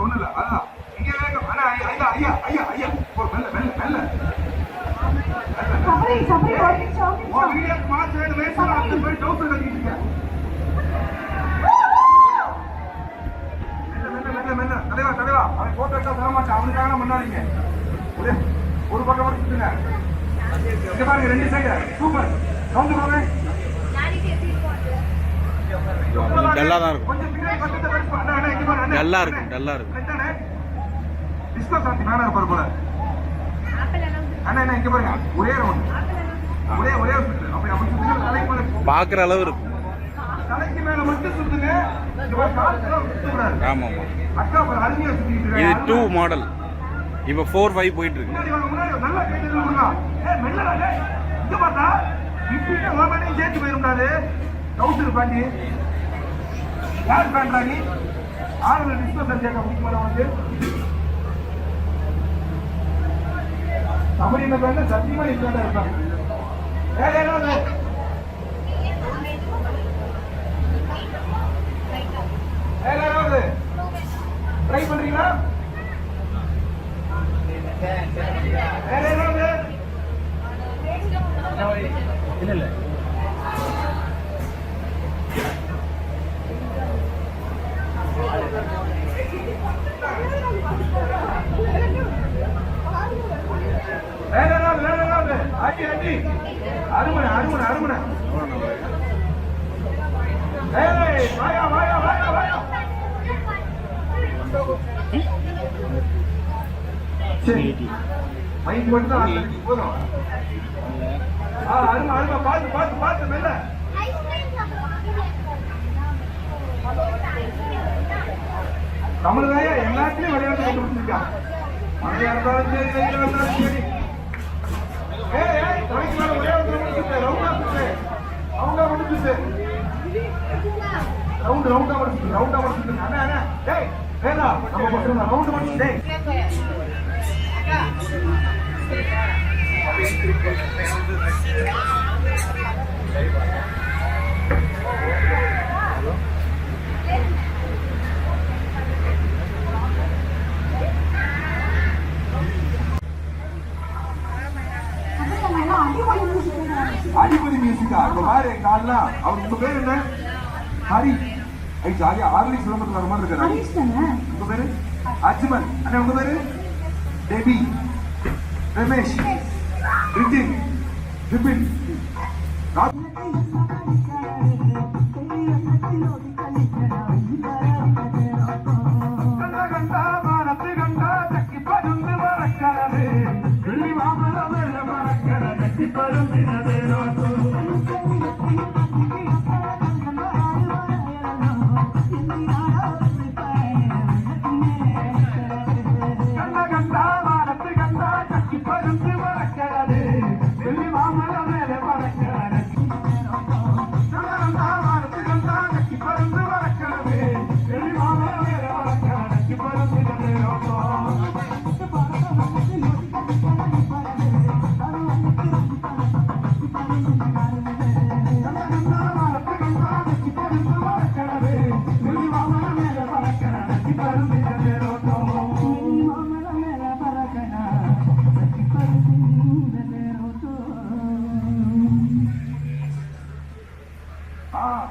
ஒண்ணு இல்ல அதான் இங்க வேகம் அண்ணா ஐயா ஐயா ஐயா ஐயா போ மெல்ல மெல்ல மெல்ல. சபரி சபரி ஒரு நிமிஷம் ஒரு வீடியோக்கு மார்ச் வேணும் அந்த கட்டிட்டு இருக்க தலைவா தலைவா அவன் போட்டோ எடுத்தா மாட்டான். அவனுக்காக ஒரு ஒரு பக்கம் மட்டும் சுத்துங்க. இங்க பாருங்க ரெண்டு சைடு சூப்பர். சவுண்ட் போங்க டல்லா தான் இருக்கும் டல்லா இருக்கும். டல்லா இருக்கும் பார்க்குற அளவு இருக்கும். அருமையா சுத்திட்டு இது டூ மாடல் இப்போ ஃபோர் ஃபைவ் போயிட்டு இருக்கு. சேர்த்து போயிருக்காது டவுசர் பாண்டி யார் பேண்ட்ரா நீ ஆறுல டிஸ்கஷன் கேட்க முடியுமா வந்து. தமிழின பேண்ட சத்தியமா இல்லாத இருப்பாங்க வேற ஏதாவது வேற ஏதாவது ட்ரை பண்றீங்களா? வேற ஏதாவது வேற ஏதாவது வேற ஏதாவது ஆட்டி ஆட்டி அருமனை அருமனை அருமனை ஏய் வாயா வாயா வாயா வாயா சரி மைக் மட்டும் தான் ஆட்டி போதும் ஆ அருமை அருமை பார்த்து பார்த்து பார்த்து மெல்ல. தமிழ்தாயா எல்லாத்துலயும் விளையாட்டு கொண்டு வச்சிருக்கான் மழையா இருந்தாலும் சரி வெயிலா இருந்தாலும் சரி ரவுண்டா முடிச்சுட்டு ரவுண்ட் ரவுண்டா முடிச்சுட்டு ரவுண்டா முடிச்சுட்டு அண்ணா அண்ணா டேய் வேணா நம்ம பசங்க ரவுண்ட் டேய் மியூசிக்கா இப்ப பாரு கால்லாம் அவர் உங்க பேர் என்ன? ஹரி. ஐ ஜாலியா ஆர்லி சிலம்பரத்தில் வர மாதிரி இருக்காரு. உங்க பேரு? அஜ்மல். அண்ணா உங்க பேரு? டெபி. ரமேஷ். ரித்தின் விபின். ராத்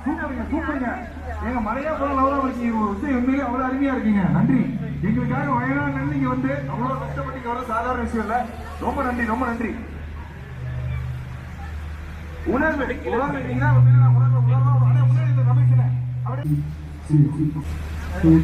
சூப்பருங்க, சூப்பருங்க. ஏங்க, மலையா போனாலும் அவ்வளவு அவ்வளவு அருமையா இருக்கீங்க. நன்றி எங்களுக்காக வயநாடுல இருந்து வந்து அவ்வளவு கஷ்டப்பட்டு இங்க சாதாரண விஷயம் இல்ல ரொம்ப நன்றி ரொம்ப நன்றி உணர்வு உணர்வு இருக்கீங்கன்னா உண்மையிலே நான் உணர்வு உணர்வு Sí.